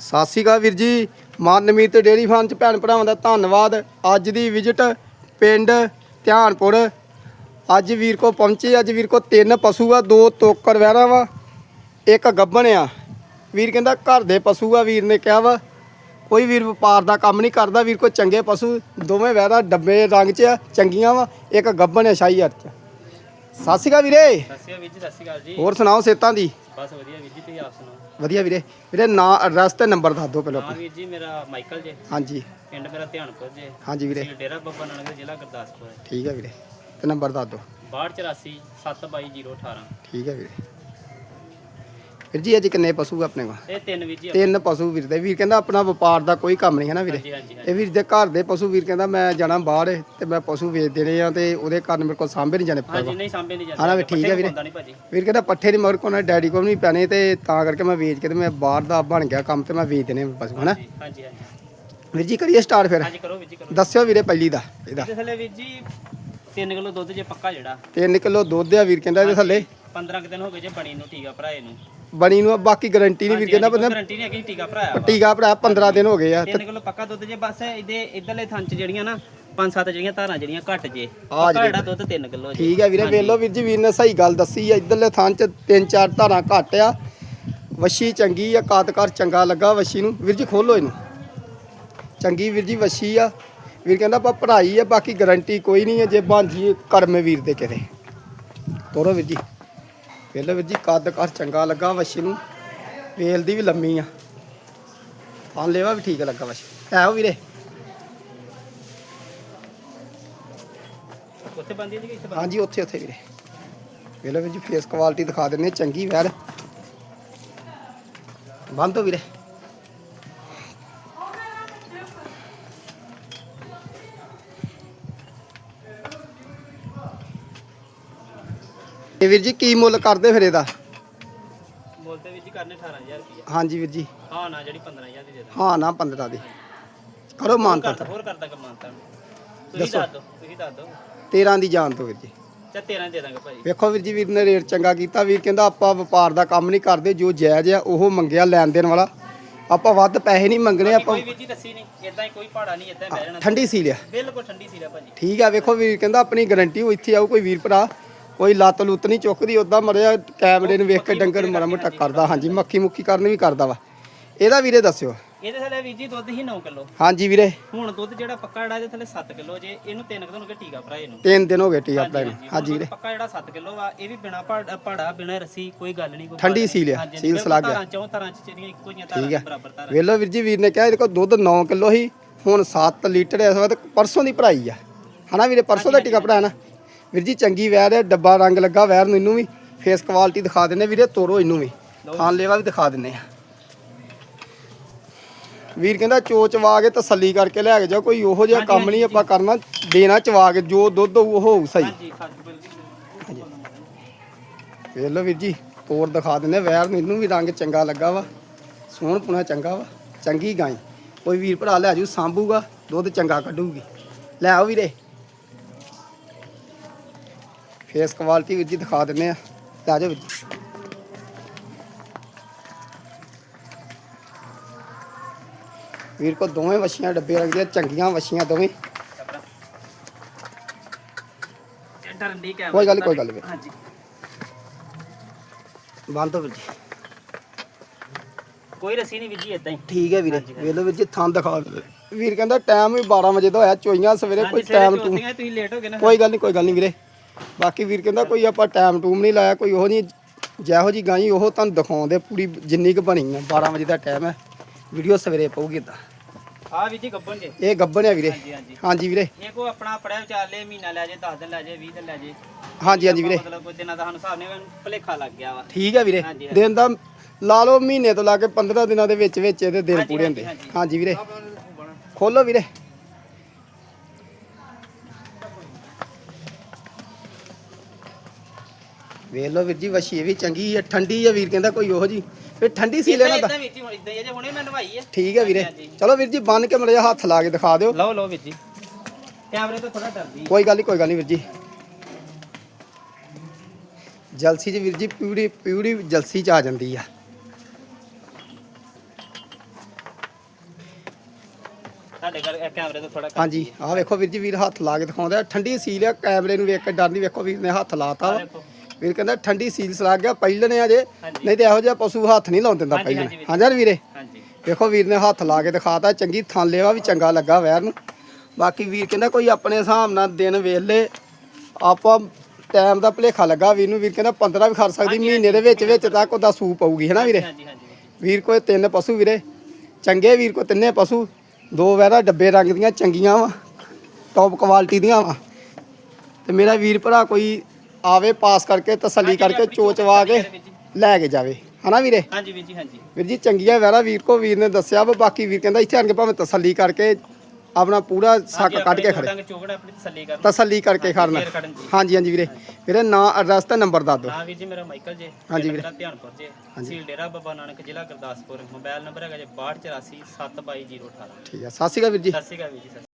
ਸਤਿ ਸ਼੍ਰੀ ਅਕਾਲ ਵੀਰ ਜੀ। ਮਾਨਮੀਤ dairy farm ਚ ਭੈਣ ਭਰਾਵਾਂ ਦਾ ਧੰਨਵਾਦ। ਅੱਜ ਦੀ ਵਿਜ਼ਿਟ ਪਿੰਡ ਧਿਆਨਪੁਰ। ਅੱਜ ਵੀਰ ਕੋ ਪਹੁੰਚੇ, ਅੱਜ ਵੀਰ ਕੋ ਤਿੰਨ ਪਸ਼ੂ ਆ, ਦੋ ਤੋਕੜ ਵਹਿਰਾ ਵਾ, ਇੱਕ ਗੱਬਣ ਆ। ਵੀਰ ਕਹਿੰਦਾ ਘਰ ਦੇ ਪਸ਼ੂ ਆ, ਵੀਰ ਨੇ ਕਿਹਾ ਵਾ। ਕੋਈ ਵੀਰ ਵਪਾਰ ਦਾ ਕੰਮ ਨਹੀਂ ਕਰਦਾ, ਵੀਰ ਕੋ ਚੰਗੇ ਪਸ਼ੂ, ਦੋਵੇਂ ਵਹਿਰਾ ਡੱਬੇ ਰੰਗ ਚ ਆ, ਚੰਗੀਆਂ ਵਾ, ਇੱਕ ਗੱਬਣ ਆ ਸ਼ਾਹੀ ਹੱਥ ਚ। ਸਤਿ ਸ਼੍ਰੀ ਅਕਾਲ ਵੀਰੇ। ਸਤਿ ਸ਼੍ਰੀ ਅਕਾਲ ਵੀਰ ਜੀ ਸਤਿ ਸ਼੍ਰੀ ਅਕਾਲ ਜੀ। ਹੋਰ ਸੁਣਾਓ ਸੇਤਾਂ ਦੀ? ਬਸ ਵਧੀਆ ਵੀਰ ਜੀ ਤੁਸੀਂ ਆਪ ਸੁਣਾਓ? ਵਧੀਆ ਵੀਰੇ। ਵੀਰੇ ਨਾਂ ਐਡਰੈਸ ਤੇ ਨੰਬਰ ਦੱਸ ਦਿਓ ਪਹਿਲਾਂ ਹਾਂ। ਵੀਰ ਜੀ ਮੇਰਾ ਮਾਈਕਲ ਜੇ। ਹਾਂਜੀ। ਪਿੰਡ ਮੇਰਾ ਧਿਆਨਪੁਰ ਜੇ। ਹਾਂਜੀ ਵੀਰੇ। ਤਹਿਸੀਲ ਡੇਰਾ ਬੱਬਾ ਨਾਨਕ ਜ਼ਿਲ੍ਹਾ ਗੁਰਦਾਸਪੁਰ। ਠੀਕ ਹੈ ਵੀਰੇ। ਤੇ ਨੰਬਰ ਦੱਸ ਦਿਓ। 6284 72218 ਠੀਕ ਹੈ ਵੀਰੇ। ਵੀਰ ਜੀ ਅੱਜ ਕਿੰਨੇ ਪਸ਼ੂ ਆ ਆਪਣੇ ਕੋਲ? ਇਹ ਤਿੰਨ ਵੀਰ ਜੀ ਤਿੰਨ ਪਸ਼ੂ ਵੀਰ ਦੇ। ਵੀਰ ਕਹਿੰਦਾ ਆਪਣਾ ਵਪਾਰ ਦਾ ਕੋਈ ਕੰਮ ਨਹੀਂ ਹੈ ਨਾ ਵੀਰੇ? ਹਾਂਜੀ ਹਾਂਜੀ ਇਹ ਵੀਰ ਦੇ ਘਰ ਦੇ ਪਸ਼ੂ ਵੀਰ ਕਹਿੰਦਾ ਮੈਂ ਜਾਣਾ ਬਾਹਰ ਤੇ ਮੈਂ ਪਸ਼ੂ ਵੇਚ ਦੇਣੇ ਆ ਤੇ ਉਹਦੇ ਕਾਰਨ ਮੇਰੇ ਕੋਲ ਸਾਂਭੇ ਨਹੀਂ ਜਾਣੇ ਹਾਂਜੀ ਨਹੀਂ ਸਾਂਭੇ ਨਹੀਂ ਹਾਂ ਨਾ ਵੀ ਜਾਂਦੇ ਠੀਕ ਹੈ ਵੀਰੇ। ਹੁੰਦਾ ਨਹੀਂ ਭਾਜੀ। ਵੀਰ ਕਹਿੰਦਾ ਪੱਠੇ ਦੀ ਮਗਰ ਕੋਲ ਡੈਡੀ ਕੋਲ ਨਹੀਂ ਪੈਣੇ ਤੇ ਤਾਂ ਕਰਕੇ ਮੈਂ ਵੇਚ ਕੇ ਤੇ ਮੈਂ ਬਾਹਰ ਦਾ ਬਣ ਗਿਆ ਕੰਮ ਤੇ ਮੈਂ ਵੇਚ ਦੇਣੇ ਪਸ਼ੂ ਹਨਾ? ਹਾਂਜੀ ਹਾਂਜੀ ਹਾਂਜੀ। ਵੀਰ ਜੀ ਕਰੀਏ ਸਟਾਰਟ ਫਿਰ। ਹਾਂਜੀ ਕਰੋ ਵੀਰ ਜੀ ਕਰੋ। ਦੱਸਿਓ ਵੀਰੇ ਪਹਿਲੀ ਦਾ ਇਹਦਾ। ਇਹਦੇ ਥੱਲੇ ਵੀਰ ਜੀ 3 ਕਿਲੋ ਦੁੱਧ ਜੇ ਪੱਕਾ ਜਿਹੜਾ। 3 ਕਿਲੋ ਦੁੱਧ ਆ ਵੀਰ ਕਹਿੰਦਾ ਇਹਦੇ ਥੱਲੇ। 15 ਕੁ ਦਿਨ ਹੋ ਗਏ ਜੇ ਬਣੀ ਨੂੰ ਟੀਕਾ ਭਰਾਏ ਨੂੰ। ਬਣੀ ਨੂੰ ਆ, ਬਾਕੀ ਗਾਰੰਟੀ ਨਹੀਂ ਵੀਰ ਕਹਿੰਦਾ ਬੰਦਾ ਗਾਰੰਟੀ ਨਹੀਂ ਹੈਗੀ ਟੀਕਾ ਭਰਾਇਆ ਵਾ। ਟੀਕਾ ਭਰਾ 15 ਦਿਨ ਹੋ ਗਏ ਆ। 3 ਕਿਲੋ ਪੱਕਾ ਦੁੱਧ ਜੇ ਬਸ ਇਹਦੇ ਇਧਰਲੇ ਥਾਂ ਚ ਜਿਹੜੀਆਂ ਨਾ ਪੰਜ ਸੱਤ ਜਿਹੜੀਆਂ ਧਾਰਾਂ ਜਿਹੜੀਆਂ ਘੱਟ ਜੇ। ਆ ਪੱਕਾ ਜਿਹੜਾ ਦੁੱਧ 3 ਕਿਲੋ ਜੀ। ਠੀਕ ਹੈ ਵੀਰੇ ਵੇਖ ਲਓ ਵੀਰ ਜੀ ਵੀਰ ਨੇ ਸਹੀ ਗੱਲ ਦੱਸੀ ਆ। ਇਧਰਲੇ ਥਾਂ 'ਚ ਤਿੰਨ ਚਾਰ ਧਾਰਾਂ ਘੱਟ ਆ। ਵਸ਼ੀ ਚੰਗੀ ਆ ਕਾਤਕਾਰ ਚੰਗਾ ਲੱਗਾ ਵਸ਼ੀ ਨੂੰ। ਵੀਰ ਜੀ ਖੋਲੋ ਇਹਨੂੰ। ਚੰਗੀ ਵੀਰ ਜੀ ਵਸ਼ੀ ਆ। ਵੀਰ ਕਹਿੰਦਾ ਆਪਾਂ ਪੜ੍ਹਾਈ ਆ ਬਾਕੀ ਗਾਰੰਟੀ ਕੋਈ ਨਹੀਂ ਹੈ ਜੇ ਬਾਂਜੀ ਕਰਮੇ ਵੀਰ ਦੇ ਕਿਤੇ ਤੋਰੋ ਵੀਰ ਜੀ। ਲਓ ਵੀਰ ਜੀ ਕਾਤਕਾਰ ਚੰਗਾ ਲੱਗਾ ਵਸ਼ੀ ਨੂੰ। ਵੇਲ ਦੀ ਵੀ ਲੰਮੀ ਆ। ਪਾਣ ਲੈਵਾ ਵੀ ਠੀਕ ਲੱਗਾ ਵਸ਼ੀ। ਹੈ ਉਹ ਵੀਰੇ। ਉੱਥੇ ਬੰਦੀ ਦੀ ਇੱਥੇ ਬੰਦੀ? ਹਾਂਜੀ ਉੱਥੇ ਉੱਥੇ ਵੀਰੇ। ਵੇਖ ਲਓ ਵੀਰ ਜੀ ਫੇਸ ਕੁਆਲਿਟੀ ਦਿਖਾ ਦਿੰਨੇ ਚੰਗੀ ਵੈਰ। ਬੰਦ ਤੋਂ ਵੀਰੇ। ਇਹ ਵੀਰ ਜੀ ਕੀ ਮੁੱਲ ਕਰਦੇ ਫਿਰ ਇਹਦਾ? ਬੋਲਤੇ ਵੀਰ ਜੀ ਕਰਨੇ 18000 ਰੁਪਏ ਹਾਂਜੀ ਵੀਰ ਜੀ। ਹਾਂ ਨਾ ਜਿਹੜੀ 15000 ਦੀ ਦੇ ਦਾਂ ਹਾਂ ਨਾ 15 ਦੀ। ਕਰੋ ਮਾਨ ਕਰਦਾ ਹੋਰ ਕਰਦਾ ਕਿ ਮਾਨਤਾ ਤੁਸੀਂ ਦੱਸੋ। ਦੱਸ ਦਿਓ ਤੁਸੀਂ ਦੱਸ ਦਿਓ। 13 ਦੀ ਜਾਨ ਤੋਂ ਵੀਰ ਜੀ। ਚਾ 13 ਦੇ ਦਾਂਗੇ ਭਾਜੀ ਵੇਖੋ ਵੀਰ ਜੀ ਵੀਰ ਨੇ ਰੇਟ ਚੰਗਾ ਕੀਤਾ। ਵੀਰ ਕਹਿੰਦਾ ਆਪਾਂ ਵਪਾਰ ਦਾ ਕੰਮ ਨਹੀਂ ਕਰਦੇ ਜੋ ਜਾਇਜ਼ ਆ ਉਹ ਮੰਗਿਆ ਲੈਣ ਦੇਣ ਵਾਲਾ। ਆਪਾਂ ਵੱਧ ਪੈਸੇ ਨਹੀਂ ਮੰਗਣੇ ਆਪਾਂ ਕੋਈ ਵੀਰ ਜੀ ਦੱਸੀ ਨਹੀਂ ਇਦਾਂ ਹੀ ਕੋਈ ਪਹਾੜਾ ਨਹੀਂ ਇਦਾਂ ਬਹਿ ਜਾਣਾ। ਠੰਡੀ ਸੀ ਲਿਆ ਬਿਲਕੁਲ ਠੰਡੀ ਸੀ ਰਾ ਭਾਜੀ। ਠੀਕ ਆ ਵੇਖੋ ਵੀਰ ਕਹਿੰਦਾ ਆਪਣੀ ਗਾਰੰਟੀ ਉਹ ਇੱਥੇ ਆਊ ਕੋਈ ਵੀਰ ਭਰਾ। ਕੋਈ ਲੱਤ ਲੁੱਤ ਨਹੀਂ ਚੁੱਕਦੀ ਉਦਾਂ ਮਰਿਆ ਕੈਮਰੇ ਨੂੰ ਵੇਖ ਕੇ ਡੰਗਰ ਮਰਾ ਮੋਟਾ ਕਰਦਾ ਹਾਂਜੀ ਮੱਖੀ ਮੁੱਖੀ ਕਰਨ ਵੀ ਕਰਦਾ ਵਾ। ਇਹਦਾ ਵੀਰੇ ਦੱਸਿਓ। ਇਹਦੇ ਥੱਲੇ ਵੀਰ ਜੀ ਦੁੱਧ ਹੀ 9 ਕਿਲੋ। ਹਾਂਜੀ ਵੀਰੇ। ਹੁਣ ਦੁੱਧ ਜਿਹੜਾ ਪੱਕਾ ਜਿਹੜਾ ਇਹਦੇ ਥੱਲੇ 7 ਕਿਲੋ ਜੇ ਇਹਨੂੰ 3 ਕਿਲੋ ਕੇ ਟੀਕਾ ਭਰਾਏ ਨੂੰ। ਤਿੰਨ ਦਿਨ ਹੋ ਗਏ ਟੀ ਆਪਦਾ ਹਾਂਜੀ, ਇਹਨੂੰ ਹਾਂਜੀ, ਵੀਰੇ। ਪੱਕਾ ਜਿਹੜਾ 7 ਕਿਲੋ ਆ ਇਹ ਵੀ ਬਿਨਾ ਪਹਾੜਾ ਬਿਨਾ ਰੱਸੀ ਕੋਈ ਗੱਲ ਨਹੀਂ ਕੋਈ ਠੰਡੀ ਸੀਲ ਆ, ਸੀਲ ਸਲਾਗ ਆ। ਚੋਂ ਤਰ੍ਹਾਂ ਚ ਜਿਹੜੀਆਂ ਇੱਕੋ ਜਿਹੀਆਂ ਆ। ਬਰਾਬਰ ਧਾਰਾਂ। ਵੇਲੋ ਵੀਰ ਜੀ ਵੀਰ ਨੇ ਕਿਹਾ ਇਹਦੇ ਕੋਲ ਦੁੱਧ 9 ਕਿਲੋ ਸੀ ਹੁਣ 7 ਲੀਟਰ ਇਸ ਵਕਤ ਪਰਸੋਂ ਦੀ ਭਰਾਈ ਆ। ਹਨਾ ਵੀਰੇ ਪਰਸੋਂ ਦਾ ਟੀਕਾ ਭਰਾਇਆ ਨਾ? ਵੀਰ ਜੀ ਚੰਗੀ ਵੈਰ ਹੈ ਡੱਬਾ ਰੰਗ ਲੱਗਾ ਵੈਰ ਨੂੰ ਇਹਨੂੰ ਵੀ। ਫੇਸ ਕੁਆਲਿਟੀ ਦਿਖਾ ਦਿੰਨੇ ਵੀਰੇ ਤੋਰੋ ਇਹਨੂੰ ਵੀ। ਥਾਂ ਲੇਵਾ ਵੀ ਦਿਖਾ ਦਿੰਨੇ ਆ ਵੀਰ ਕਹਿੰਦਾ ਚੋ ਚਵਾ ਕੇ ਤਸੱਲੀ ਕਰਕੇ ਲੈ ਕੇ ਜਾਓ ਕੋਈ ਉਹੋ ਜਿਹਾ ਕੰਮ ਨਹੀਂ ਆਪਾਂ ਕਰਨਾ ਦੇਣਾ ਚਵਾ ਕੇ ਜੋ ਦੁੱਧ ਹੋਊ ਉਹ ਹੋਊ ਸਹੀ। ਵੇਖ ਲਓ ਵੀਰ ਜੀ ਤੋਰ ਦਿਖਾ ਦਿੰਦੇ ਵੈਰ ਨੂੰ ਇਹਨੂੰ ਵੀ ਰੰਗ ਚੰਗਾ ਲੱਗਾ ਵਾ ਸੋਹਣ ਪੁਣਾ ਚੰਗਾ ਵਾ ਚੰਗੀ ਗਾਂ ਕੋਈ ਵੀਰ ਭਰਾ ਲੈ ਜੂ ਸਾਂਭੂਗਾ ਦੁੱਧ ਚੰਗਾ ਕੱਢੂਗੀ। ਲੈ ਆਓ ਵੀਰੇ। ਫੇਸ ਕੁਆਲਿਟੀ ਵੀਰ ਜੀ ਦਿਖਾ ਦਿੰਨੇ ਆ। ਲੈ ਜਾਓ ਵੀਰ ਜੀ। ਵੀਰ ਕੋ ਦੋਵੇਂ ਵਛੀਆਂ ਡੱਬੇ ਰੱਖਦੀਆਂ ਚੰਗੀਆਂ ਵਛੀਆਂ ਦੋਵੇਂ। ਕੋਈ ਗੱਲ ਕੋਈ ਗੱਲ ਨੀ। ਵੀਰ। ਹਾਂਜੀ। ਬੰਦ ਹੋ ਵੀਰ ਜੀ। ਕੋਈ ਰੱਸੀ ਨਹੀਂ ਵੀਰ ਜੀ ਇਦਾਂ ਹੀ। ਠੀਕ ਹੈ ਵੀਰੇ। ਲਓ ਵੀਰ ਜੀ ਥਾਂ ਦਿਖਾ। ਵੀਰ। ਕਹਿੰਦਾ ਟਾਈਮ ਵੀ 12 ਵਜੇ ਦਾ ਹੋਇਆ ਚੋਈਆਂ ਸਵੇਰੇ ਕੋਈ ਟਾਈਮ ਟੂ ਟੂਮ ਤੁਸੀਂ ਲੇਟ ਹੋ ਗਏ ਨਾ। ਕੋਈ ਗੱਲ ਨਹੀਂ ਕੋਈ ਗੱਲ ਨਹੀਂ ਵੀਰੇ। ਬਾਕੀ ਵੀਰ ਕਹਿੰਦਾ ਕੋਈ ਆਪਾਂ ਟਾਈਮ ਟੂਮ ਨਹੀਂ ਲਾਇਆ ਕੋਈ ਉਹ ਨਹੀਂ ਜਿਹੋ ਜੀ ਗਾਈ ਉਹ ਤੁਹਾਨੂੰ ਦਿਖਾਉਂਦੇ ਪੂਰੀ ਜਿੰਨੀ ਕੁ ਬਣੀ ਆ 12 ਵਜੇ ਦਾ ਟਾਈਮ ਹੈ ਵੀਡੀਓ ਸਵੇਰੇ ਪਊਗੀ ਇਦਾਂ ਆ ਵੀਰ ਜੀ ਗੱਬਨ ਜੇ। ਇਹ ਗੱਬਣ ਆ ਵੀਰੇ। ਹਾਂਜੀ ਹਾਂਜੀ। ਹਾਂਜੀ ਵੀਰੇ। ਇਹ ਕੋ ਆਪਣਾ ਪੜਿਆ ਵਿਚਾਰ ਲੈ ਮਹੀਨਾ ਲੈ ਜੇ 10 ਦਿਨ ਲੈ ਜੇ 20 ਦਿਨ ਲੈ ਜੇ। ਹਾਂਜੀ ਹਾਂਜੀ ਵੀਰੇ। ਮਤਲਬ ਕੋਈ ਦਿਨਾਂ ਦਾ ਸਾਨੂੰ ਹਿਸਾਬ ਨਹੀਂ ਭਲੇਖਾ ਲੱਗ ਗਿਆ ਵਾ। ਠੀਕ ਹੈ ਵੀਰੇ। ਹਾਂਜੀ, ਹਾਂਜੀ। ਦਿਨ ਦਾ ਲਾ ਲਓ ਮਹੀਨੇ ਤੋਂ ਲਾ ਕੇ 15 ਦਿਨਾਂ ਦੇ ਵਿੱਚ ਵਿੱਚ ਇਹਦੇ ਦਿਨ ਪੂਰੇ ਹੁੰਦੇ। ਹਾਂਜੀ ਵੀਰੇ। ਖੋਲੋ ਵੀਰੇ। ਵੇਖ ਲਓ ਵੀਰ ਜੀ ਵਸ਼ੀ ਇਹ ਵੀ ਚੰਗੀ ਹੈ ਠੰਡੀ ਹੈ ਵੀਰ ਕਹਿੰਦਾ ਕੋਈ ਉਹੋ ਜੀ। ਫਿਰ ਠੰਡੀ ਸੀ ਲੈਣਾ ਤਾਂ। ਇਦਾਂ ਵੀਰ ਜੀ ਹੁਣ ਇਦਾਂ ਹੀ ਜੇ ਹੁਣੇ ਮੈਂ ਨਵਾਈ ਹੈ ਠੀਕ ਹੈ ਵੀਰੇ। ਚਲੋ ਵੀਰ ਜੀ ਬੰਨ ਕੇ ਮੜਿਆ ਹੱਥ ਲਾ ਕੇ ਦਿਖਾ ਦਿਓ। ਲਓ ਲਓ ਵੀਰ ਜੀ। ਕੈਮਰੇ ਤੋਂ ਥੋੜਾ ਡਰਦੀ ਕੋਈ ਗੱਲ ਨਹੀਂ ਕੋਈ ਗੱਲ ਨਹੀਂ ਵੀਰ ਜੀ। ਜਲਸੀ ਚ ਵੀਰ ਜੀ ਪਿਊਰੀ ਪਿਊਰੀ ਜਲਸੀ ਚ ਆ ਜਾਂਦੀ ਆ। ਤੁਹਾਡੇ ਘਰ ਇਹ ਕੈਮਰੇ ਤੋਂ ਥੋੜਾ ਹਾਂਜੀ ਆਹ ਵੇਖੋ ਵੀਰ ਜੀ ਵੀਰ ਹੱਥ ਲਾ ਕੇ ਦਿਖਾਉਂਦਾ। ਠੰਡੀ ਸੀਲ ਆ ਕੈਮਰੇ ਨੂੰ ਵੇਖ ਕੇ ਡਰ ਨਹੀਂ ਵੇਖੋ ਵੀਰ ਨੇ ਹੱਥ ਲਾਤਾ ਵਾ। ਵੀਰ ਕਹਿੰਦਾ ਠੰਡੀ ਸੀਲ ਸਲਾ ਗਿਆ ਪਹਿਲਣ ਆ ਜੇ। ਨਹੀਂ ਤੇ ਇਹੋ ਜਿਹਾ ਪਸ਼ੂ ਹੱਥ ਨਹੀਂ ਲਾਉਣ ਦਿੰਦਾ ਪਹਿਲਣ ਹਾਂਜੀ ਯਾਰ ਵੀਰੇ? ਹਾਂਜੀ। ਵੇਖੋ ਵੀਰ ਨੇ ਹੱਥ ਲਾ ਕੇ ਦਿਖਾਤਾ ਚੰਗੀ ਥਾਂ ਲੇਵਾ ਵੀ ਚੰਗਾ ਲੱਗਾ ਵੈਰ ਨੂੰ। ਬਾਕੀ ਵੀਰ ਕਹਿੰਦਾ ਕੋਈ ਆਪਣੇ ਹਿਸਾਬ ਨਾਲ ਦਿਨ ਵੇਲੇ ਆਪਾਂ ਟਾਈਮ ਦਾ ਭਲੇਖਾ ਲੱਗਾ ਵੀਰ ਨੂੰ। ਵੀਰ ਕਹਿੰਦਾ 15 ਵੀ ਖੜ ਸਕਦੀ ਮਹੀਨੇ ਦੇ ਵਿੱਚ ਵਿੱਚ ਤੱਕ ਉਹਦਾ ਸੂਪ ਪਊਗੀ ਹੈਨਾ ਵੀਰੇ? ਵੀਰ ਵੀਰ ਕੋਲ ਤਿੰਨ ਪਸ਼ੂ ਵੀਰੇ। ਚੰਗੇ ਵੀਰ ਕੋ ਤਿੰਨੇ ਪਸ਼ੂ। ਦੋ ਵੈਰਾ ਡੱਬੇ ਰੰਗ ਦੀਆਂ ਚੰਗੀਆਂ ਵਾ ਟੌਪ ਕੁਆਲਿਟੀ ਦੀਆਂ ਵਾ। ਤੇ ਮੇਰਾ ਵੀਰ ਭਰਾ ਕੋਈ ਆਵੇ ਪਾਸ ਕਰਕੇ ਤਸੱਲੀ ਕਰਕੇ ਚੋਚਵਾ ਕੇ ਲੈ ਕੇ ਜਾਵੇ। ਹਨਾ ਵੀਰੇ? ਹਾਂਜੀ ਵੀਰ ਜੀ ਹਾਂਜੀ। ਵੀਰ ਜੀ ਚੰਗੀਆਂ ਵੈਰਾ ਵੀਰ ਕੋ ਵੀਰ ਨੇ ਦੱਸਿਆ ਵਾ ਬਾਕੀ ਵੀਰ ਕਹਿੰਦਾ ਇੱਥੇ ਆਣ ਕੇ ਭਾਵੇਂ ਤਸੱਲੀ ਕਰਕੇ ਆਪਣਾ ਪੂਰਾ ਸੱਕ ਕੱਢ ਕੇ ਖੜੇ। ਖੜਾਂਗੇ ਚੋਗੜਾ ਆਪਣੀ ਤਸੱਲੀ ਕਰਕੇ ਖੜਨਾ। ਹਾਂਜੀ ਹਾਂਜੀ ਵੀਰੇ। ਵੀਰੇ ਨਾਂ ਐਡਰੈਸ ਤੇ ਨੰਬਰ ਦੱਸ ਦਿਓ। ਹਾਂ ਵੀਰ ਜੀ ਮੇਰਾ ਮਾਈਕਲ ਜੇ ਹਾਂਜੀ ਵੀਰੇ। ਧਿਆਨਪੁਰ ਜੇ ਤਹਿਸੀਲ ਡੇਰਾ ਬਾਬਾ ਨਾਨਕ ਜ਼ਿਲ੍ਹਾ ਗੁਰਦਾਸਪੁਰ। ਮੋਬਾਈਲ ਨੰਬਰ ਹੈਗਾ ਜੇ 6284 722 018 ਠੀਕ ਹੈ ਸਤਿ ਸ਼੍ਰੀ ਅਕਾਲ ਵੀਰ ਜੀ। ਸਤਿ ਸ਼੍ਰੀ ਅਕਾਲ ਵੀਰ ਜੀ ਸਤਿ ਸ਼੍ਰੀ ਅਕਾਲ।